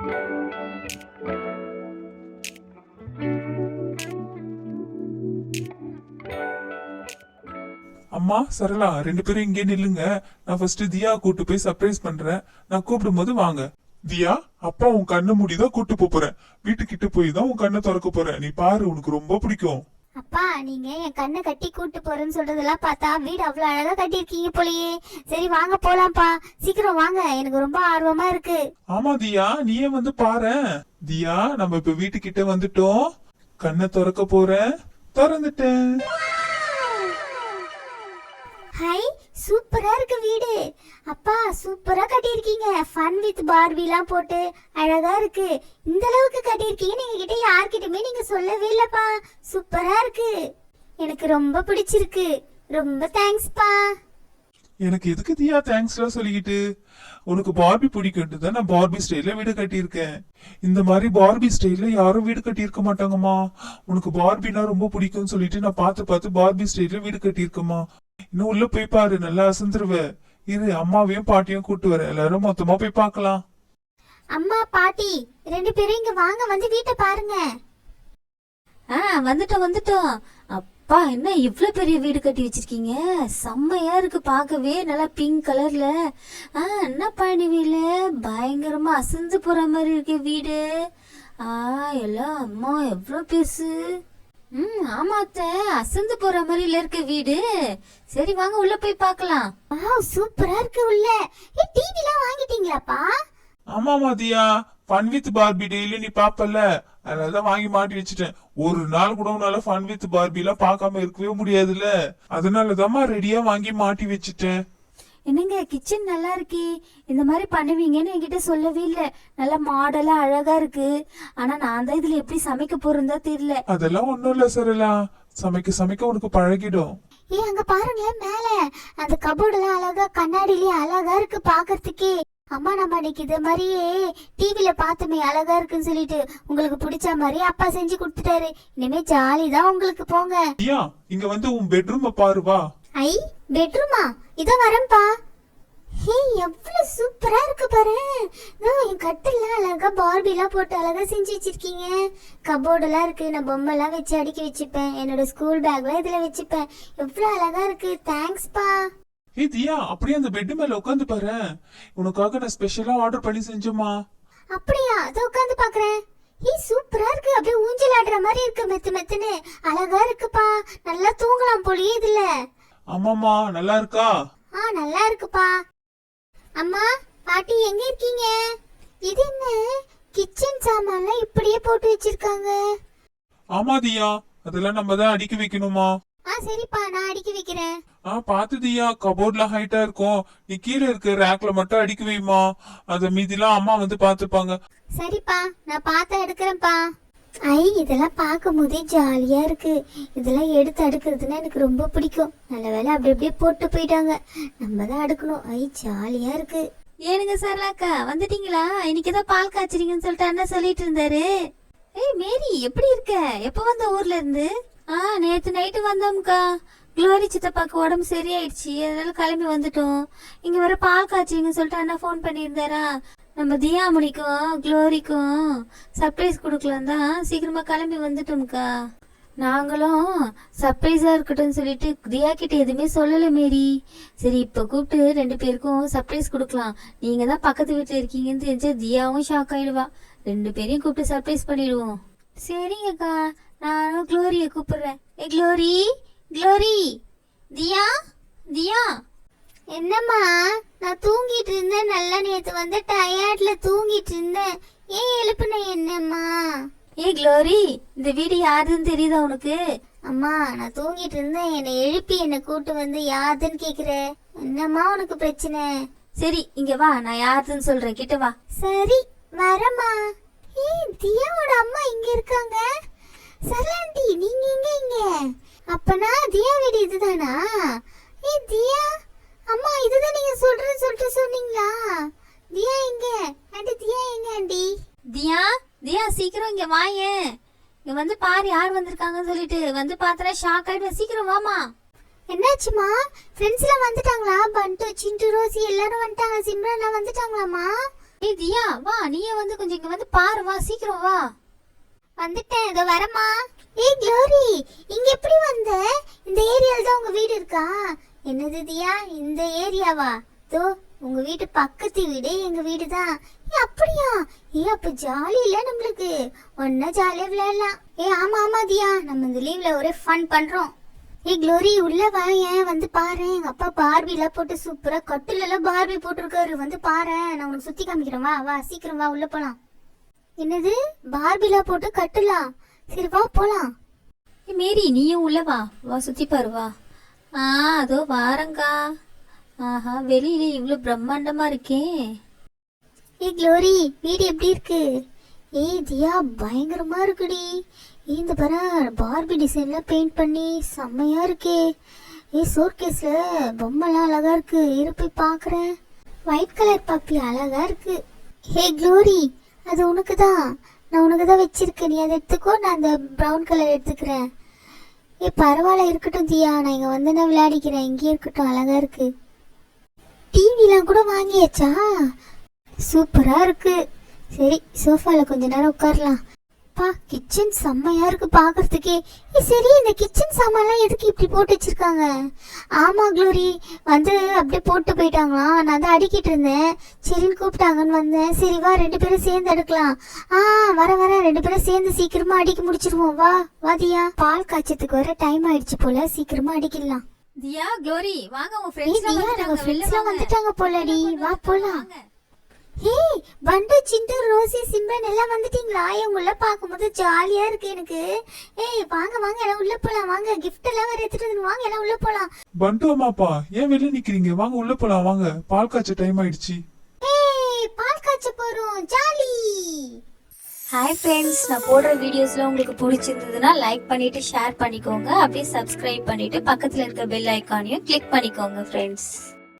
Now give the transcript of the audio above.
அம்மா சரளா ரெண்டு பேரும் இங்கே நில்லுங்க. நான் ஃபர்ஸ்ட் தியா கூட்டு போய் சர்ப்ரைஸ் பண்றேன். நான் கூப்பிடும் போது வாங்க. தியா அப்பா உன் கண்ணு மூடிதான் கூட்டு போறேன். வீட்டுக்கிட்ட போய் தான் உன் கண்ணை திறக்க போறேன். நீ பாரு உனக்கு ரொம்ப பிடிக்கும். அப்பா நீங்க என் கண்ணை கட்டி கூட்டு போறேன்னு சொல்றதெல்லாம் பார்த்தா வீடு அவ்வளவு அழகா கட்டியிருக்கீங்க போலயே. சரி வாங்க போலாம்ப்பா. சீக்கிரம் வாங்க. எனக்கு ரொம்ப ஆர்வமா இருக்கு. ஆமா தியா. நீயே வந்து பாரு தியா நம்ம இப்ப வீட்டுக்கிட்ட வந்துட்டோம். கண்ணை திறக்க போறேன் திறந்துட்டேன். ஹை சூப்பரா இருக்கு வீடு. அப்பா சூப்பரா கட்டியிருக்கீங்க. ஃபன் வித் பார்பிலாம் போட்டு அழகா இருக்கு. இந்த அளவுக்கு கட்டியிருக்கீங்க நீங்க கிட்ட யார்கிட்டயுமே நீங்க சொல்லவே இல்லப்பா. சூப்பரா இருக்கு. எனக்கு ரொம்ப பிடிச்சிருக்கு. ரொம்ப தேங்க்ஸ்ப்பா எனக்கு எதுக்கு தியா தேங்க்ஸ்லாம் சொல்லிக்கிட்டு? உனக்கு பார்பி பிடிக்கிட்டு தான் நான் பார்பி ஸ்டைலில் வீடு கட்டியிருக்கேன். இந்த மாதிரி பார்பி ஸ்டைலில் யாரும் வீடு கட்டியிருக்க மாட்டாங்கம்மா. உனக்கு பார்பினா ரொம்ப பிடிக்கும்னு சொல்லிட்டு நான் பார்த்து பார்த்து பார்பி ஸ்டைலில் வீடு கட்டியிருக்கேம்மா. இன்னும் உள்ள போய் பாரு நல்லா அசந்துருவ. இரு அம்மாவையும் பாட்டியும் கூட்டு வரேன் எல்லாரும் மொத்தமா போய் பார்க்கலாம். அம்மா பாட்டி ரெண்டு பேரும் இங்க வாங்க வந்து வீட்டை பாருங்க. ஆ வந்துட்டோம் வந்துட்டோம். அப்பா என்ன இவ்ளோ பெரிய வீடு கட்டி வச்சிருக்கீங்க? செம்மையா இருக்கு பார்க்கவே. நல்லா பிங்க் கலர்ல ஆ என்ன பண்ணுவீல பயங்கரமா அசந்து போற மாதிரி இருக்கு வீடு. ஆ எல்லாம் அம்மா எவ்வளோ பெருசு. ம் ஆமா அத்தை. அசந்து போற மாதிரில இருக்கு வீடு. சரி வாங்க உள்ள போய் பார்க்கலாம். வாவ் சூப்பரா இருக்கு உள்ள. ஏ டிவிலாம் வாங்கிட்டீங்களாப்பா? ஆமாமா Diya. Fun with Barbie daily நீ பாப்பல அதனாலதான் வாங்கி மாட்டி வச்சுட்டேன். ஒரு நாள் கூட உன்னால ஃபன் வித் பார்பி எல்லாம் பார்க்காம இருக்கவே முடியாதுல்ல. அதனாலதாம்மா ரெடியா வாங்கி மாட்டி வச்சுட்டேன். என்னங்க கிச்சன் நல்லா இருக்கே. இந்த மாதிரி பண்ணுவீங்கன்னு என்கிட்ட சொல்லவே இல்லை. நல்லா மாடலா அழகா இருக்கு. ஆனா நான் தான் இதுல எப்படி சமைக்க போறதா தெரியல. அதெல்லாம் ஒண்ணும் இல்ல சரலா சமைக்க சமைக்க உனக்கு பழகிடும். ஏ அங்க பாருங்களேன் மேல. அந்த கபோர்டுலாம் அழகா கண்ணாடிலயே அழகா இருக்கு பாக்குறதுக்கே. அம்மா நம்ம அன்னைக்கு இது மாதிரியே டிவில பார்த்தோமே அழகா இருக்குன்னு சொல்லிட்டு. உங்களுக்கு பிடிச்ச மாதிரி அப்பா செஞ்சு கொடுத்துட்டாரு. இனிமே ஜாலி தான் உங்களுக்கு போங்க. இங்க வந்து உன் பெட்ரூம் பாரு வா. ஐ பெட்ரூமா இதோ வரேன்ப்பா. ஹே எவ்வளவு சூப்பரா இருக்கு பாரு. என் கட்டில்லாம் அழகா பார்பிலாம் போட்டு அழகா செஞ்சு வச்சிருக்கீங்க. கபோர்டெல்லாம் இருக்கு. நான் பொம்மைலாம் வச்சு அடுக்கி வச்சுப்பேன் என்னோட ஸ்கூல் பேக்லாம் இதுல வச்சுப்பேன் எவ்வளவு அழகா இருக்கு. தேங்க்ஸ்ப்பா தியா அப்படியே அந்த பெட் மேல உட்காந்து பாரு. உனக்காக நான் ஸ்பெஷலா ஆர்டர் பண்ணி செஞ்சோமா அப்படியா? அதை உட்காந்து பாக்குறேன். ஏ சூப்பரா இருக்கு. அப்படியே ஊஞ்சல் ஆடுற மாதிரி இருக்கு. மெத்து மெத்துன்னு. அழகா இருக்குப்பா. நல்லா தூங்கலாம் போலயே இதுல. ஆமாமா நல்லா இருக்கா? ஆ நல்லா இருக்குப்பா. அம்மா பாட்டி எங்க இருக்கீங்க? இது என்ன? கிச்சன் சாமான்லாம் இப்படியே போட்டு வச்சிருக்காங்க. ஆமா தியா. அதெல்லாம் நம்ம தான் அடுக்கி வைக்கணுமா? ஆ சரிப்பா. நான் அடுக்கி வைக்கிறேன். ஆ பாத்து தியா. கபோர்ட்ல ஹைட்டா இருக்கும். நீ கீழே இருக்க ரேக்ல மட்டும் அடுக்கி வைமா. அத மீதிலாம் அம்மா வந்து பாத்துப்பாங்க. சரிப்பா. நான் பார்த்து எடுக்கிறேன்ப்பா. ஐ இதெல்லாம் பார்க்கும் போதே ஜாலியா இருக்கு. இதெல்லாம் எடுத்து அடுக்கிறதுனா எனக்கு ரொம்ப பிடிக்கும். நல்ல வேளை அப்படி அப்படியே போட்டு போயிட்டாங்க. நம்ம தான் அடுக்கணும். ஐ ஜாலியா இருக்கு. ஏனுங்க சரலாக்கா வந்துட்டீங்களா? இன்னைக்கு ஏதோ பால் காய்ச்சறீங்கன்னு சொல்லிட்டு அண்ணா சொல்லிட்டு இருந்தாரு. ஏய் மேரி எப்படி இருக்க? எப்போ வந்த ஊர்ல இருந்து? ஆ நேத்து நைட்டு வந்தோம்க்கா. குளோரி சித்தப்பாக்கு உடம்பு சரியாயிடுச்சு. அதனால கிளம்பி வந்துட்டோம். இங்க வர பால் காய்ச்சிங்கன்னு சொல்லிட்டு அண்ணா ஃபோன் பண்ணியிருந்தாரா? நம்ம தியாமணிக்கும் குளோரிக்கும் சர்ப்ரைஸ் கொடுக்கலாம் தான் சீக்கிரமா கிளம்பி வந்துட்டோம்க்கா. நாங்களும் சர்ப்ரைஸாக இருக்கட்டும்னு சொல்லிட்டு தியா கிட்ட எதுவுமே சொல்லலை மேரி. சரி இப்போ கூப்பிட்டு ரெண்டு பேருக்கும் சர்ப்ரைஸ் கொடுக்கலாம். நீங்கள் தான் பக்கத்து வீட்டில் இருக்கீங்கன்னு தெரிஞ்சு தியாவும் ஷாக் ஆகிடுவா ரெண்டு பேரையும் கூப்பிட்டு சர்ப்ரைஸ் பண்ணிடுவோம். சரிங்கக்கா நானும் க்ளோரியை கூப்பிடுறேன். ஏ க்ளோரி? க்ளோரி? தியா? தியா? என்னம்மா? நான் தூங்கிட்டு இருந்தேன். நல்லா நேத்து வந்து டயர்ட்ல தூங்கிட்டு இருந்தேன். ஏன் எழுப்புன என்னம்மா? ஏ குளோரி இந்த வீடு யாருன்னு தெரியுதா உனக்கு? அம்மா நான் தூங்கிட்டு இருந்தேன். என்னை எழுப்பி என்னை கூட்டு வந்து யாருன்னு கேக்குற? என்னம்மா உனக்கு பிரச்சனை? சரி இங்க வா. நான் யாருன்னு சொல்றேன். கிட்ட வா. சரி வரமா ஏய் தியாவோட அம்மா இங்க இருக்காங்க. சரளாண்டி நீங்க எங்க இங்க? அப்பனா தியா வீடு இதுதானா? ஏய் தியா அம்மா இதுதான் நீங்க சொல்றேன்னு சொல்லிட்டு சொன்னீங்களா? தியா எங்க? ஆண்டி தியா எங்க ஆண்டி? தியா தியா சீக்கிரம் இங்க வாயேன் இங்க வந்து பாரு யார் வந்திருக்காங்கன்னு சொல்லிட்டு. வந்து பார்த்தா ஷாக் ஆயிடுவேன். சீக்கிரம் வாமா என்னாச்சுமா ஃப்ரெண்ட்ஸ் எல்லாம் வந்துட்டாங்களா? பண்டு சிண்டு ரோசி எல்லாரும் வந்துட்டாங்க. சிம்ரன்லாம் வந்துட்டாங்களாமா ஏய் தியா வா. நீயே வந்து கொஞ்சம் இங்க வந்து பாரு வா சீக்கிரம் வா. வந்துட்டேன். இதோ வரமா ஏய் க்ளோரி இங்க எப்படி வந்த? இந்த ஏரியால தான் உங்க வீடு இருக்கா? என்னது தியா? இந்த ஏரியாவா? தோ உங்க வீட்டு பக்கத்து வீடு எங்க வீடு தான் ஏ அப்படியா? ஏ அப்ப ஜாலி இல்ல நம்மளுக்கு. ஒன்னா ஜாலியா விளையாடலாம். ஏ ஆமா ஆமா தியா. நம்ம இந்த லீவ்ல ஒரே ஃபன் பண்றோம். ஏ க்ளோரி உள்ள வா. ஏன் வந்து பாரு. எங்க அப்பா பார்பி எல்லாம் போட்டு சூப்பரா கட்டில எல்லாம் பார்பி போட்டிருக்காரு. வந்து பாரு. நான் உனக்கு சுத்தி காமிக்கிறேன். வா வா சீக்கிரம் வா உள்ள போலாம். என்னது? பார்பிலா போட்டு கட்டலாம் சரி வா போலாம். மேரி நீயும் உள்ள வா. வா சுத்தி பாரு வா. ஆ அதோ வாரங்கா. ஆஹா வெளியில இவ்வளோ பிரம்மாண்டமா இருக்கே. ஏய் க்ளோரி வீடு எப்படி இருக்கு? ஏய் தியா பயங்கரமா இருக்குடி. இந்த பர பார்பி டிசைன்ல பெயிண்ட் பண்ணி செம்மையா இருக்கே. ஏ சோர்கேஸ்ல பொம்மைலாம் அழகா இருக்கு. இரு போய் பாக்குறேன். ஒயிட் கலர் பாப்பி அழகா இருக்கு. ஹே க்ளோரி அது உனக்கு தான் நான் உனக்கு தான் வச்சிருக்கேன். நீ அதை எடுத்துக்கோ நான் அந்த ப்ரௌன் கலர் எடுத்துக்கிறேன். ஏ பரவாயில்ல இருக்கட்டும் தியா நான் இங்க வந்து நான் விளையாடிக்கிறேன். இங்கேயே இருக்கட்டும் அழகா இருக்கு. டிவிலாம் கூட வாங்கியாச்சா? சூப்பரா இருக்கு. சரி சோஃபால கொஞ்ச நேரம் உட்காரலாம். பா கிச்சன் செம்மையா இருக்கு பாக்குறதுக்கே. சரி இந்த கிச்சன் சாமான்லாம் எதுக்கு இப்படி போட்டு வச்சிருக்காங்க? ஆமா க்ளோரி. வந்து அப்படியே போட்டு போயிட்டாங்களாம் நான் தான் அடிக்கிட்டு இருந்தேன். சரின்னு கூப்பிட்டாங்கன்னு வந்தேன். சரி வா ரெண்டு பேரும் சேர்ந்து எடுக்கலாம் ஆ வர வர ரெண்டு பேரும் சேர்ந்து சீக்கிரமா அடிக்க முடிச்சிருவோம். வா வாதியா பால் காய்ச்சத்துக்கு வர டைம் ஆயிடுச்சு போல. சீக்கிரமா அடிக்கலாம் தியா க்ளோரி வாங்க உங்க ஃப்ரெண்ட்ஸ் வந்துட்டாங்க போலடி. வா, போலாம். வாங்க பண்டு சிண்டு ரோசி சிம்ரன் எல்லாம் வந்துட்டீங்களா? இவங்கள பார்க்கும்போது ஜாலியா இருக்கு எனக்கு. ஏய் வாங்க வாங்க எல்லாம் உள்ள போலாம். வாங்க gift எல்லாம் வேற எடுத்துட்டு வந்து வாங்க எல்லாம் உள்ள போலாம். பண்டு அம்மாப்பா ஏன் வெளியே நிக்கிறீங்க? வாங்க உள்ள போலாம் வாங்க. பால் காய்ச்ச டைம் ஆயிடுச்சு. ஏய் பால் காய்ச்ச போறோம். ஜாலி. ஹாய் ஃப்ரெண்ட்ஸ் நான் போடுற வீடியோஸ்ல உங்களுக்கு பிடிச்சிருந்ததுன்னா லைக் பண்ணிட்டு ஷேர் பண்ணிக்கோங்க. அப்படியே சப்ஸ்கிரைப் பண்ணிட்டு பக்கத்துல இருக்க பெல் ஐக்கானையும் கிளிக் பண்ணிக்கோங்க ஃப்ரெண்ட்ஸ்